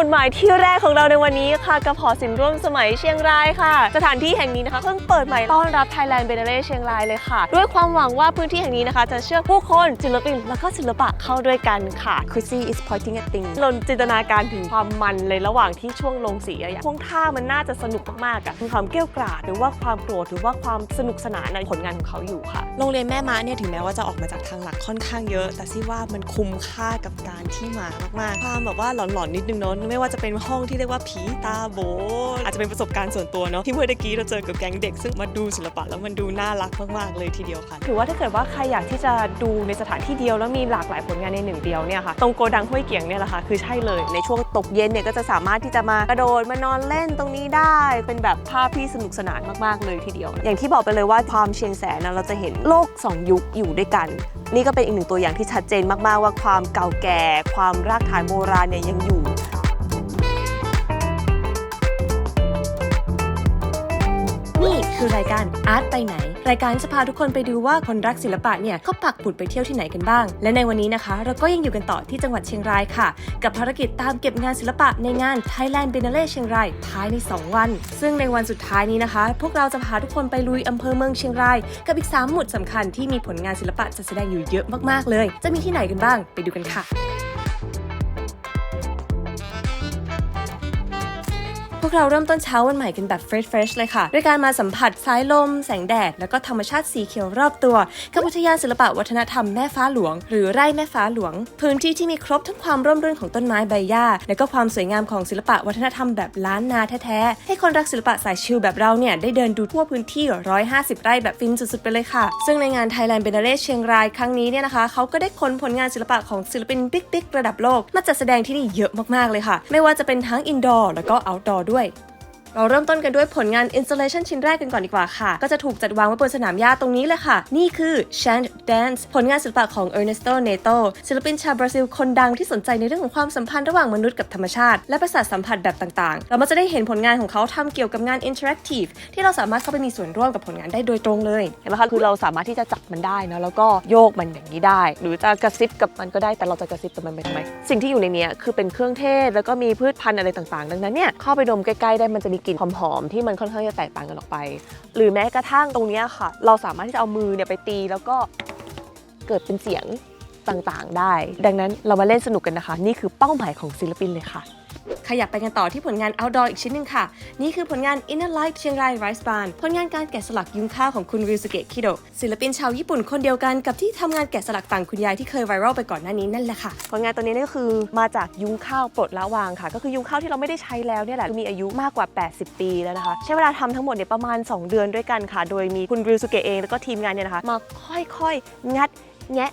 มุดหมายที่แรกของเราในวันนี้ค่ะกับหอศิลป์ร่วมสมัยเชียงรายค่ะ สถานที่แห่งนี้นะคะเพิ่งเปิดใหม่ต้อนรับ Thailand b e n a l e เชียงรายเลยค่ะ ด้วยความหวังว่าพื้นที่แห่งนี้นะคะ จะเชื่อผู้คนศิลปินแล้วก็ศิลปะเข้าด้วยกันค่ะ Chrissy is pointing at things ลนจินตนาการถึงความมันเลยระหว่างที่ช่วงลงสีอะช่วงท่ามันน่าจะสนุกมากๆอะมีความเกรี้ยวกราดหรือว่าความโกรธหรือว่าความสนุกสนานในผลงานของเขาอยู่ค่ะ โรงเรียนแม่ม้าเนี่ยถึงแม้ว่าจะออกมาจากทางหลักค่อนข้างเยอะ แต่ซี่ว่ามันคุ้มค่ากับการที่มามากๆความแบบว่าหลอนๆนิดนึงเนาะไม่ว่าจะเป็นห้องที่เรียกว่าผีตาโบ อาจจะเป็นประสบการณ์ส่วนตัวเนาะที่เมื่อกี้เราเจอกับแก๊งเด็ก ซึ่งมาดูศิลปะแล้วมันดูน่ารักมากๆเลยทีเดียวค่ะถือว่าถ้าเกิดว่าใครอยากที่จะดูในสถานที่เดียวแล้วมีหลากหลายผลงานในหนึ่งเดียวเนี่ยค่ะตรงโกดังห้วยเกียงเนี่ยแหละค่ะคือใช่เลยในช่วงตกเย็นเนี่ยก็จะสามารถที่จะมากระโดดมานอนเล่นตรงนี้ได้ เป็นแบบภาพที่สนุกสนานมากๆเลยทีเดียว อย่างที่บอกไปเลยว่าความเชียงแสนนะเราจะเห็นโลกสองยุคอยู่ด้วยกัน นี่ก็เป็นอีกหนึ่งตัวอย่างที่ชัดเจนมากๆว่าความเก่าแก่ ความรากฐานโบราณเนี่ยยังอยู่ คือรายการอาร์ตไปไหน รายการจะพาทุกคนไปดูว่าคนรักศิลปะเนี่ยเขาปักปุดไปเที่ยวที่ไหนกันบ้าง และในวันนี้นะคะ เราก็ยังอยู่กันต่อที่จังหวัดเชียงรายค่ะ กับภารกิจตามเก็บงานศิลปะในงาน Thailand Biennale เชียงรายภายใน 2 วัน ซึ่งในวันสุดท้ายนี้นะคะ พวกเราจะพาทุกคนไปลุยอำเภอเมืองเชียงราย กับอีก 3 หมุดสำคัญที่มีผลงานศิลปะจัดแสดงอยู่เยอะมากๆเลย จะมีที่ไหนกันบ้าง ไปดูกันค่ะ พวกเราเริ่มต้นเช้าวันใหม่กันแบบเฟรชเฟรชเลยค่ะ ด้วยการมาสัมผัสสายลม แสงแดด แล้วก็ธรรมชาติสีเขียวรอบตัวกับอุทยานศิลปะวัฒนธรรมแม่ฟ้าหลวง หรือไร่แม่ฟ้าหลวง พื้นที่ที่มีครบทั้งความร่มรื่นของต้นไม้ใบหญ้า และก็ความสวยงามของศิลปะวัฒนธรรมแบบล้านนาแท้ๆ ให้คนรักศิลปะสายชิลแบบเราเนี่ยได้เดินดูทั่วพื้นที่ 150 ไร่แบบฟินสุดๆไปเลยค่ะ ซึ่งในงาน Thailand b e n a l e เชียงรายครั้งนี้เนี่ยนะคะเขาก็ได้ค้นผลงานศิลปะของศิลปินบิ๊กๆระดับโลกมาจัดแสดงที่นี่เยอะมากๆเลยค่ะ ไม่ว่าจะเป็นทั้งอินดอร์แล้วก็เอาท์ดอร์ด้วย เราเริ่มต้นกันด้วยผลงาน installation ชิ้นแรกกันก่อนดีกว่าค่ะ ก็จะถูกจัดวางไว้บนสนามหญ้าตรงนี้เลยค่ะ นี่คือ Chant Dance ผลงานศิลปะของ Ernesto Neto ศิลปินชาวบราซิลคนดังที่สนใจในเรื่องของความสัมพันธ์ระหว่างมนุษย์กับธรรมชาติ และประสาทสัมผัสแบบต่างๆ เรามาจะได้เห็นผลงานของเขาทำเกี่ยวกับงาน interactive ที่เราสามารถเข้าไปมีส่วนร่วมกับผลงานได้โดยตรงเลย เห็นไหมคะ คือเราสามารถที่จะจับมันได้นะแล้วก็โยกมันอย่างนี้ได้ หรือจะกระซิบกับมันก็ได้ แต่เราจะกระซิบกับมันไปทำไม สิ่งที่อยู่ในนี้คือเป็นเครื่องเทศ แล้วก็มีพืชพันธุ์อะไรต่างๆ ดังนั้นเนี่ยเข้าไปดมใกล้ๆได้มันจะมีกลิ่นหอมๆที่มันค่อนข้างจะแตกต่างกันออกไป หรือแม้กระทั่งตรงนี้ค่ะ เราสามารถที่จะเอามือเนี่ยไปตีแล้วก็เกิดเป็นเสียงต่างๆ ได้ ดังนั้นเรามาเล่นสนุกกันนะคะ นี่คือเป้าหมายของศิลปินเลยค่ะ ขยับไปกันต่อที่ผลงาน outdoor อีกชิ้นหนึ่งค่ะ นี่คือผลงาน Inner Light เชียงราย Rice Barn ผลงานการแกะสลักยุงข้าวของคุณริวสเกะคิโดศิลปินชาวญี่ปุ่นคนเดียวกันกับที่ทำงานแกะสลักต่างคุณยายที่เคยไวรัลไปก่อนหน้านี้นั่นแหละค่ะ ผลงานตัวนี้นี่ก็คือมาจากยุงข้าวปลดละวางค่ะ ก็คือยุงข้าวที่เราไม่ได้ใช้แล้วเนี่ยแหละมีอายุมากกว่า 80 ปีแล้วนะคะ ใช้เวลาทำทั้งหมดเนี่ยประมาณ 2 เดือนด้วยกันค่ะ โดยมีคุณริวสุเกะเองแล้วก็ทีมงานเนี่ยนะคะมาค่อยๆ งัดแงะ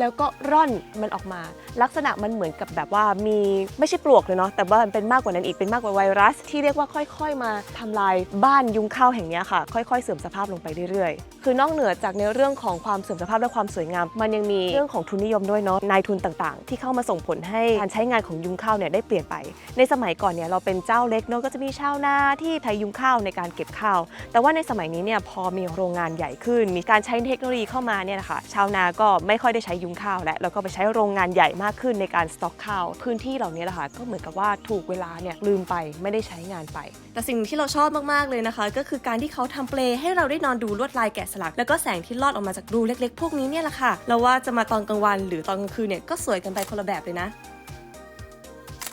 แล้วก็ร่อนมันออกมา ลักษณะมันเหมือนกับแบบว่ามีไม่ใช่ปลวกเลยเนาะแต่ว่ามันเป็นมากกว่านั้นอีกเป็นมากกว่าไวรัส ที่เรียกว่าค่อย ๆ มาทำลายบ้านยุงข้าวแห่งนี้ค่ะ ค่อย ๆ เสื่อมสภาพลงไปเรื่อยๆ คือนอกเหนือจากในเรื่องของความเสื่อมสภาพและความสวยงาม มันยังมีเรื่องของทุนนิยมด้วยเนาะนายทุนต่างๆ ที่เข้ามาส่งผลให้การใช้งานของยุงข้าวเนี่ยได้เปลี่ยนไป ในสมัยก่อนเนี่ยเราเป็นเจ้าเล็กเนาะก็จะมีชาวนาที่ใช้ยุงข้าวในการเก็บข้าว แต่ว่าในสมัยนี้เนี่ยพอมีโรงงานใหญ่ขึ้น มีการใช้เทคโนโลยีเข้ามาเนี่ยนะคะชาวนาก็ไม่ค่อยได้ใช้ยุงข้าวและแล้วก็ไปใช้โรงงานใหญ่มากขึ้นในการสต็อกข้าว พื้นที่เหล่านี้แหละค่ะก็เหมือนกับว่าถูกเวลาเนี่ยลืมไปไม่ได้ใช้งานไป แต่สิ่งที่เราชอบมากๆเลยนะคะ ก็คือการที่เขาทำเปลให้เราได้นอนดูลวดลายแกะสลัก แล้วก็แสงที่ลอดออกมาจากรูเล็ก ๆ พวกนี้เนี่ยแหละค่ะเราว่าจะมาตอนกลางวันหรือตอนกลางคืนเนี่ยก็สวยกันไปคนละแบบเลยนะ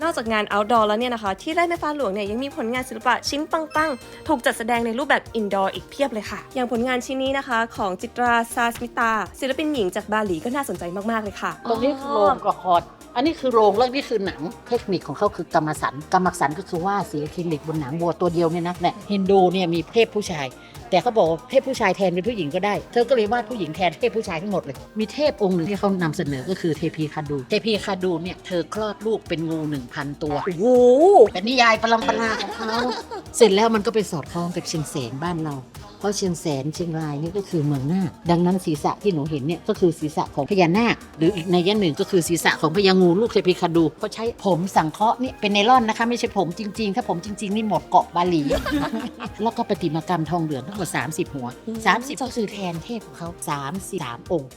นอกจากงาน outdoor แล้วเนี่ยนะคะ ที่ไร่แม่ฟ้าหลวงเนี่ยยังมีผลงานศิลปะชิ้นปังๆ ถูกจัดแสดงในรูปแบบ indoor อีกเพียบเลยค่ะ อย่างผลงานชิ้นนี้นะคะของจิตราซาสมิตา ศิลปินหญิงจากบาหลีก็น่าสนใจมากๆเลยค่ะ ตรงนี้คือโรงกับคอร์ด อันนี้คือโรงแล้วนี่คือหนังเทคนิคของเขาคือกรรมสันกรรมสันก็คือว่าสีอะคริลิกบนหนังวัวตัวเดียวเนี่ยนะเนี่ยฮินดูเนี่ยมีเทพผู้ชาย แต่เขาบอกว่าเพผู้ชายแทนเป็นผู้หญิงก็ได้ เธอก็เลยวาดผู้หญิงแทนเทพผู้ชายทั้งหมดเลย มีเทพองค์หนึ่งที่เขานำเสนอก็คือเทพีคาดูเทพีคาดูเนี่ยเธอคลอดลูกเป็นงูหนึ่งพันตัว โอ้โหเป็นนิยายปรำปราของเขาเสร็จแล้วมันก็ไปสอดคล้องกับเชียงแสนบ้านเรา เพราะเชียงแสนเชียงรายนี่ก็คือเมืองนาคดังนั้นศีรษะที่หนูเห็นเนี่ยก็คือศีรษะของพญานาค หรืออีกในยะหนึ่งก็คือศีรษะของพญางูลูกเทพีคาดูเขาใช้ผมสังเคราะห์นี่เป็นไนลอนนะคะไม่ใช่ผมจริงๆ ถ้าผมจริงๆนี่หมดเกาะบาหลี แล้วก็ประติมากรรมทองเหลืองทั้งหมด30 หัว 30ก็คือแทนเทพของเขา3 4 3องค์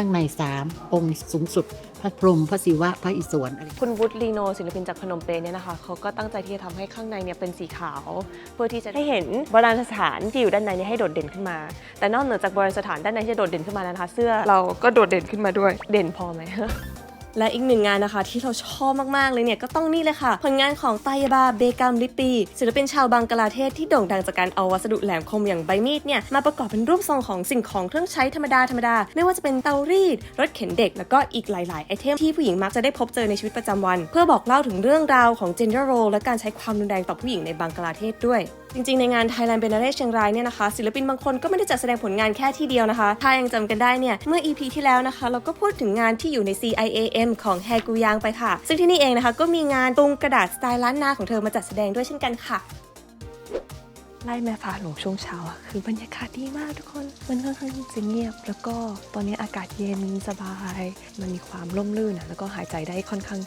ข้างในสามองค์สูงสุด พระพรหมพระศิวะพระอิศวรอะไรคุณวุฒิลีโนศิลปินจากพนมเปญเนี่ยนะคะเขาก็ตั้งใจที่จะทำให้ข้างในเนี่ยเป็นสีขาว เพื่อที่จะให้เห็นโบราณสถานที่อยู่ด้านในเนี่ยให้โดดเด่นขึ้นมา แต่นอกเหนือจากโบราณสถานด้านในที่จะโดดเด่นขึ้นมาแล้วนะคะ เสื้อเราก็โดดเด่นขึ้นมาด้วยเด่นพอไหม และอีกหนึ่งงานนะคะที่เราชอบมาก ๆ เลยเนี่ย ก็ต้องนี่เลยค่ะ ผลงานของไตยบาเบกามลิปี ศิลปินชาวบังกลาเทศที่โด่งดังจากการเอาวัสดุแหลมคมอย่างใบมีดเนี่ย มาประกอบเป็นรูปทรงของสิ่งของเครื่องใช้ธรรมดาธรรมดา ไม่ว่าจะเป็นเตารีด รถเข็นเด็ก แล้วก็อีกหลาย ๆ ไอเทมที่ผู้หญิงมักจะได้พบเจอในชีวิตประจำวัน เพื่อบอกเล่าถึงเรื่องราวของ gender role และการใช้ความรุนแรงต่อผู้หญิงในบังกลาเทศด้วย จริงๆ ในงาน Thailand b e n a r e เชียงรายเนี่ยนะคะ ศิลปินบางคนก็ไม่ได้จัดแสดงผลงานแค่ที่เดียวนะคะ ถ้ายังจำกันได้เนี่ย เมื่อ EP ที่แล้วนะคะ เราก็พูดถึงงานที่อยู่ใน CIAM ของแฮกูยางไปค่ะ ซึ่งที่นี่เองนะคะ ก็มีงานตุงกระดาษสไตล์ล้านนาของเธอมาจัดแสดงด้วยเช่นกันค่ะไล่แม่ฟ้าหลวงช่วงเช้าอะคือบรรยากาศดีมากทุกคน มันค่อนข้างจะเงียบ แล้วก็ตอนนี้อากาศเย็นสบาย มันมีความร่มรื่นอะแล้วก็หายใจได้ค่อนข้าง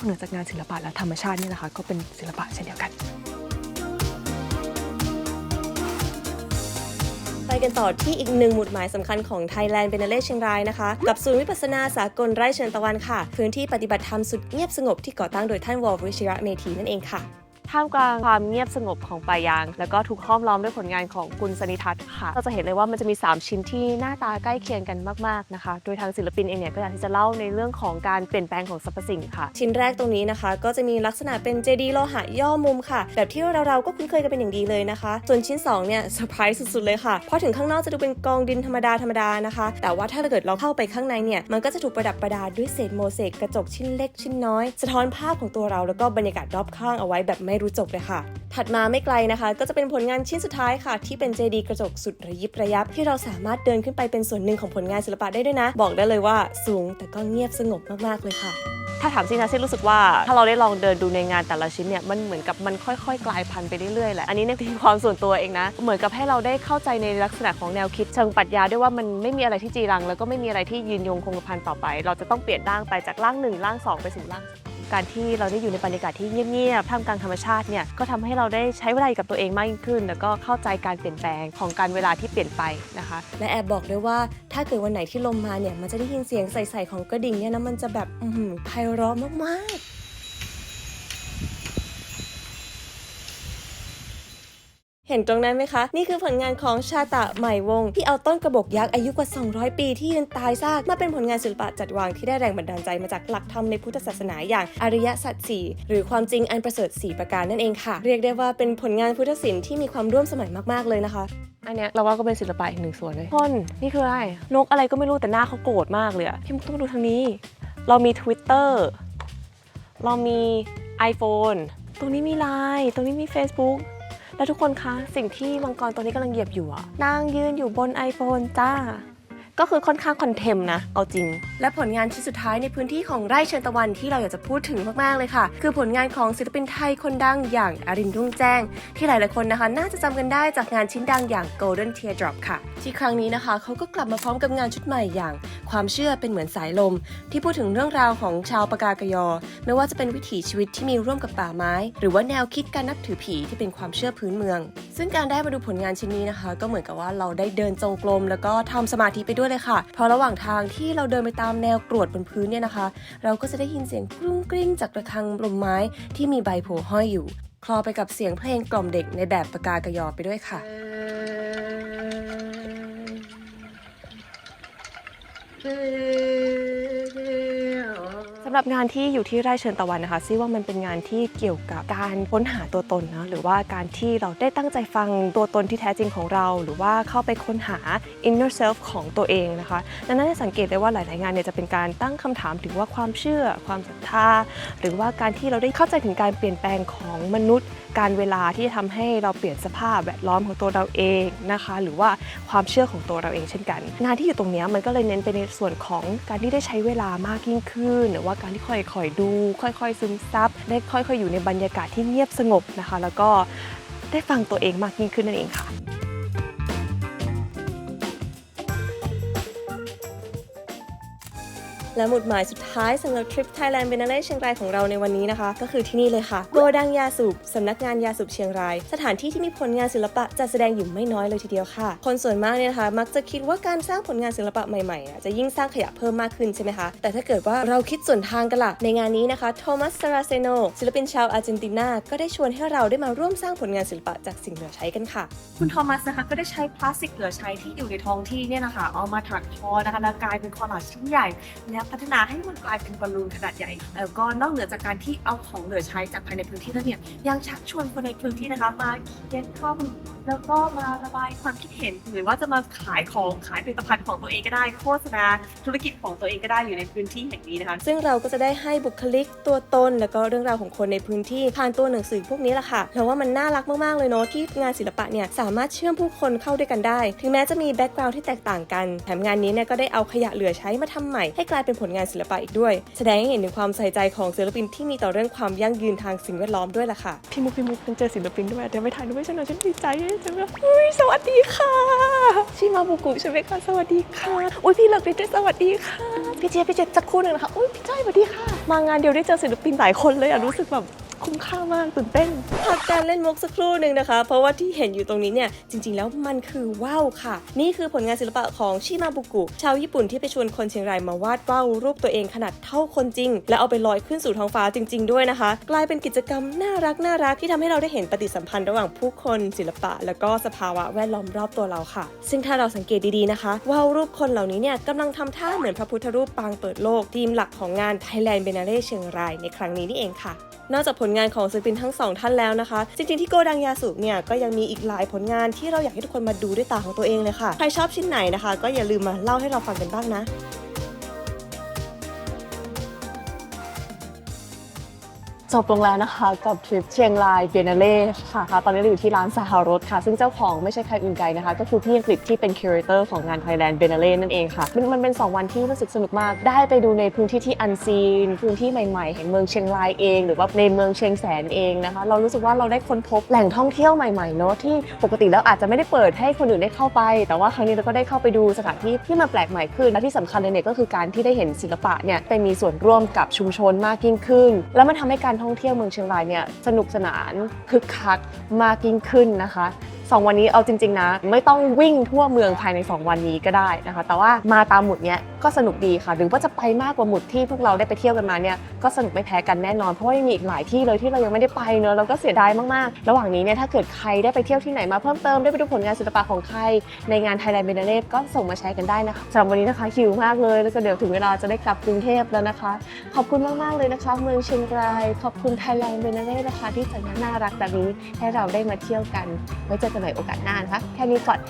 อกเหนือจากงานศิลปะและธรรมชาตินี่ยนะคะ ก็เป็นศิลปะเช่นเดียวกัน ไปกันต่อที่อีกหนึ่งหมุดหมายสำคัญของ Thailand b e n a l e เชียงรายนะคะ กับศูนย์วิปัสสนาสากลไร่เชิญตะวันค่ะ พื้นที่ปฏิบัติธรรมสุดเงียบสงบที่ก่อตั้งโดยท่านวอลวิชิระเมธีนั่นเองค่ะ ท่ามกลางความเงียบสงบของป่ายาง แล้วก็ถูกห้อมล้อมด้วยผลงานของกุลสนิทัศน์ค่ะเราจะเห็นเลยว่ามันจะมี 3 ชิ้นที่หน้าตาใกล้เคียงกันมากๆนะคะ โดยทางศิลปินเองเนี่ยก็อยากที่จะเล่าในเรื่องของการเปลี่ยนแปลงของสรรพสิ่งค่ะ ชิ้นแรกตรงนี้นะคะ ก็จะมีลักษณะเป็นเจดีย์โลหะย่อมุมค่ะ แบบที่เราเราๆก็คุ้นเคยกันเป็นอย่างดีเลยนะคะ ส่วนชิ้น2เนี่ยเซอร์ไพรส์สุดๆเลยค่ะเพราะถึงข้างนอกจะดูเป็นกองดินธรรมดาธรรมดานะคะ แต่ว่าถ้าเกิดเราเข้าไปข้างในเนี่ยมันก็จะถูกประดับประดาด้วยเศษโมเสกกระจกชิ้นเล็กชิ้นน้อย สะท้อนภาพของตัวเราแล้วก็บรรยากาศรอบข้างเอาไว้แบบไม่รู้จบเลยค่ะ ถัดมาไม่ไกลนะคะ ก็จะเป็นผลงานชิ้นสุดท้ายค่ะ ที่เป็นเจดีกระจกสุดระยิบระยับ ที่เราสามารถเดินขึ้นไปเป็นส่วนหนึ่งของผลงานศิลปะได้ด้วยนะ บอกได้เลยว่าสูงแต่ก็เงียบสงบมากๆเลยค่ะถ้าถามซินะซิรู้สึกว่าถ้าเราได้ลองเดินดูในงานแต่ละชิ้นเนี่ยมันเหมือนกับมันค่อยๆ กลายพันธุ์ไปเรื่อยๆแหละอันนี้ในที่ความส่วนตัวเองนะ เหมือนกับให้เราได้เข้าใจในลักษณะของแนวคิดเชิงปรัชญาด้วยว่ามันไม่มีอะไรที่จีรัง แล้วก็ไม่มีอะไรที่ยืนยงคงกระพันต่อไป เราจะต้องเปลี่ยนร่างไปจากร่างหนึ่งร่างสองไปสู่ร่าง การที่เราได้อยู่ในบรรยากาศที่เงียบๆท่ามกลางธรรมชาติเนี่ยก็ทำให้เราได้ใช้เวลากับตัวเองมากยิ่งขึ้น แล้วก็เข้าใจการเปลี่ยนแปลงของการเวลาที่เปลี่ยนไปนะคะ และแอบบอกด้วยว่าถ้าเกิดวันไหนที่ลมมาเนี่ยมันจะได้ยินเสียงใสๆของกระดิ่งเนี่ยนะมันจะแบบอื้อหือไพเราะมากๆ เห็นตรงนั้นไหมคะ นี่คือผลงานของชาตะใหม่วง ที่เอาต้นกระบอกยักษ์อายุกว่า 200 ปีที่ยืนตายซากมาเป็นผลงานศิลปะจัดวางที่ได้แรงบันดาลใจมาจากหลักธรรมในพุทธศาสนาอย่างอริยสัจสี่หรือความจริงอันประเสริฐสี่ประการนั่นเองค่ะ เรียกได้ว่าเป็นผลงานพุทธศิลป์ที่มีความร่วมสมัยมากๆเลยนะคะอันเนี้ยเราว่าก็เป็นศิลปะอีกหนึ่งส่วนเลยคนนี่คืออะไรนกอะไรก็ไม่รู้แต่หน้าเขาโกรธมากเลยอะพี่มุกต้องมาดูทางนี้ เรามี Twitter เรามี iPhone ตรงนี้มี Line ตรงนี้มี Facebook แล้วทุกคนคะ สิ่งที่มังกรตัวนี้กำลังเหยียบอยู่อะนางยืนอยู่บน iPhone จ้า ก็คือค่อนข้างคอนเทมนะ เอาจริง และผลงานชิ้นสุดท้ายในพื้นที่ของไร่เชิญตะวันที่เราอยากจะพูดถึงมากๆเลยค่ะ คือผลงานของศิลปินไทยคนดังอย่างอรินรุ่งแจ้ง ที่หลายๆคนนะคะ น่าจะจำกันได้จากงานชิ้นดังอย่าง Golden Teardrop ค่ะ ที่ครั้งนี้นะคะเขาก็กลับมาพร้อมกับงานชุดใหม่อย่าง ความเชื่อเป็นเหมือนสายลม ที่พูดถึงเรื่องราวของชาวปากากยอ ไม่ว่าจะเป็นวิถีชีวิตที่มีร่วมกับป่าไม้ หรือว่าแนวคิดการนับถือผีที่เป็นความเชื่อพื้นเมือง ซึ่งการได้มาดูผลงานชิ้นนี้นะคะ ก็เหมือนกับว่าเราได้เดินจงกรมแล้วก็ทำสมาธิไปด้วยเลยค่ะ เพราะระหว่างทางที่เราเดินไปตามแนวกรวดบนพื้นเนี่ยนะคะ เราก็จะได้ยินเสียงกรุ้งกริ้งจากระฆังลมไม้ที่มีใบโผล่ห้อยอยู่ คลอไปกับเสียงเพลงกล่อมเด็กในแบบปากากยอไปด้วยค่ะเำหรับงานที่อยู่ที่ไร่เชิญตะวันนะคะซี่ว่ามันเป็นงานที่เกี่ยวกับการค้นหาตัวตนนะหรือว่าการที่เราได้ตั้งใจฟังตัวตนที่แท้จริงของเรา หรือว่าเข้าไปค้นหา inner self ของตัวเองนะคะดังนั้นจะสังเกตได้ว่าหลาย ๆ งานเนี่ยจะเป็นการตั้งคำถามถึงว่าความเชื่อ ความศรัทธา หรือว่าการที่เราได้เข้าใจถึงการเปลี่ยนแปลงของมนุษย์ การเวลาที่จะทำให้เราเปลี่ยนสภาพแวดล้อมของตัวเราเองนะคะ หรือว่าความเชื่อของตัวเราเองเช่นกัน งานที่อยู่ตรงนี้มันก็เลยเน้นไปในส่วนของการที่ได้ใช้เวลามากยิ่งขึ้น หรือว่าการที่ค่อยๆดู ค่อยๆ ซึมซับได้ค่อยๆ อยู่ในบรรยากาศที่เงียบสงบนะคะ แล้วก็ได้ฟังตัวเองมากยิ่งขึ้นนั่นเองค่ะ และหมุดหมายสุดท้ายสำหรับทริป Thailand b e n a l e เชียงรายของเราในวันนี้นะคะ ก็คือที่นี่เลยค่ะโกดังยาสูบสำนักงานยาสูบเชียงราย สถานที่ที่มีผลงานศิลปะจัดแสดงอยู่ไม่น้อยเลยทีเดียวค่ะ คนส่วนมากเนี่ยนะคะ มักจะคิดว่าการสร้างผลงานศิลปะใหม่ๆอะจะยิ่งสร้างขยะเพิ่มมากขึ้นใช่ไหมคะ แต่ถ้าเกิดว่าเราคิดส่วนทางกันล่ะในงานนี้นะคะโทมัสซาราเซโนศิลปินชาวอาร์เจนตินา ก็ได้ชวนให้เราได้มาร่วมสร้างผลงานศิลปะจากสิ่งเหลือใช้กันค่ะ คุณโทมัสนะคะก็ได้ใช้พลาสติกเหลือใช้ที่อยู่ในท้องที่เนี่ยนะคะเอามาถักทอนะคะแล้วกลายเป็นคอลลาจชิ้นใหญ่แล้วพัฒนาให้มันกลายเป็นบอลลูนขนาดใหญ่แล้วก็นอกเหนือจากการที่เอาของเหลือใช้จากภายในพื้นที่แล้วเนี่ยยังชักชวนคนในพื้นที่นะคะมาเขียนข้อมูลแล้วก็มาระบายความคิดเห็น หรือว่าจะมาขายของขายผลิตภัณฑ์ของตัวเองก็ได้ โฆษณาธุรกิจของตัวเองก็ได้อยู่ในพื้นที่แห่งนี้นะคะ ซึ่งเราก็จะได้ให้บุคลิกตัวตน แล้วก็เรื่องราวของคนในพื้นที่ผ่านตัวหนังสือพวกนี้แหละค่ะแล้วว่ามันน่ารักมากๆเลยเนาะที่งานศิลปะเนี่ยสามารถเชื่อมผู้คนเข้าด้วยกันได้ ถึงแม้จะมีแบ็กกราวด์ที่แตกต่างกันแถมงานนี้เนี่ยก็ได้เอาขยะเหลือใช้มาทำใหม่ให้กลายเป็นผลงานศิลปะอีกด้วย แสดงให้เห็นถึงความใส่ใจของศิลปินที่มีต่อเรื่องความยั่งยืนทางสิ่งแวดล้อมด้วยล่ะค่ะ พี่มุกพี่มุกเป็นเจอศิลปินด้วยเดี๋ยวไปถ่ายรูปให้ฉันหน่อยฉันดีใจจังเลยอุ้ยสวัสดีค่ะชิมาบุกุใช่ไหมคะสวัสดีค่ะอุ้ยพี่เลิกดิเจสวัสดีค่ะพี่เจี๊ยบพี่เจี๊ยบสักครู่หนึ่งนะคะอุ้ยพี่จ้อยสวัสดีค่ะ มางานเดียวได้เจอศิลปินหลายคนเลยอะรู้สึกแบบ คุ้มค่ามากตื่นเต้นพักการเล่นมุกสักครู่หนึ่งนะคะ เพราะว่าที่เห็นอยู่ตรงนี้เนี่ยจริงๆ แล้วมันคือว่าวค่ะ นี่คือผลงานศิลปะของชิมาบุกุ ชาวญี่ปุ่นที่ไปชวนคนเชียงรายมาวาดว่าวรูปตัวเองขนาดเท่าคนจริง และเอาไปลอยขึ้นสู่ท้องฟ้าจริง ๆ ด้วยนะคะ กลายเป็นกิจกรรมน่ารักน่ารักที่ทำให้เราได้เห็นปฏิสัมพันธ์ระหว่างผู้คนศิลปะ แล้วก็สภาวะแวดล้อมรอบตัวเราค่ะ ซึ่งถ้าเราสังเกตดีๆนะคะว่าวรูปคนเหล่านี้เนี่ยกำลังทำท่าเหมือนพระพุทธรูปปางเปิดโลกทีมหลักของงาน Thailand b e n a l e เชียงรายในครั้งนี้นี่เองค่ะ นอกจากผลงานของศิลปินทั้งสองท่านแล้วนะคะ จริงๆที่โกดังยาสูบเนี่ยก็ยังมีอีกหลายผลงานที่เราอยากให้ทุกคนมาดูด้วยตาของตัวเองเลยค่ะ ใครชอบชิ้นไหนนะคะ ก็อย่าลืมมาเล่าให้เราฟังกันบ้างนะ จบลงแล้วนะคะกับทริปเชียงรายเบนเล่ค่ะตอนนี้เราอยู่ที่ร้านสหรสค่ะ ซึ่งเจ้าของไม่ใช่ใครอื่นไกลนะคะ ก็คือพี่อังกฤษที่เป็นคิวเรเตอร์ของงาน Thailand b e n a l e นั่นเองค่ะมันมันเป็น 2 วันที่รู้สึกสนุกมาก ได้ไปดูในพื้นที่ที่อันซีน พื้นที่ใหม่ๆแห่งเมืองเชียงรายเอง หรือว่าในเมืองเชียงแสนเองนะคะ เรารู้สึกว่าเราได้ค้นพบแหล่งท่องเที่ยวใหม่ๆเนาะที่ปกติแล้วอาจจะไม่ได้เปิดให้คนอื่นได้เข้าไป แต่ว่าครั้งนี้เราก็ได้เข้าไปดูสถานที่ที่มันแปลกใหม่ขึ้น และที่สำคัญเลยเนี่ยก็คือการที่ได้เห็นศิลปะเนี่ยไปมีส่วนร่วมกับชุมชนมากยิ่งขึ้น แล้วมันทำให้การท่องเที่ยวเมืองเชียงรายเนี่ยสนุกสนานคึกคักมากยิ่งขึ้นนะคะ สองวันนี้เอาจริง ๆ นะ ไม่ต้องวิ่งทั่วเมืองภายใน 2 วันนี้ก็ได้นะคะ แต่ว่ามาตามหมุดเนี้ยก็สนุกดีค่ะ หรือว่าจะไปมากกว่าหมุดที่พวกเราได้ไปเที่ยวกันมาเนี่ยก็สนุกไม่แพ้กันแน่นอนเพราะว่ายังมีอีกหลายที่เลยที่เรายังไม่ได้ไปเนอะเราก็เสียดายมากๆ ระหว่างนี้เนี่ยถ้าเกิดใครได้ไปเที่ยวที่ไหนมาเพิ่มเติมได้ไปดูผลงานศิลปะของใครในงาน Thailand b e n a l e ก็ส่งมาแชร์กันได้นะคะสำหรับวันนี้นะคะหิวมากเลยแล้วก็เดี๋ยวถึงเวลาจะได้กลับกรุงเทพแล้วนะคะ ขอบคุณมากๆเลยนะคะ เมืองเชียงรายขอบคุณ Thailand b e n a l e นะคะที่จัดงานน่ารักแบบนี้ให้เราได้มาเที่ยวกันไว้เจอกันใหม่โอกาสหน้านะคะแค่นี้ก่อน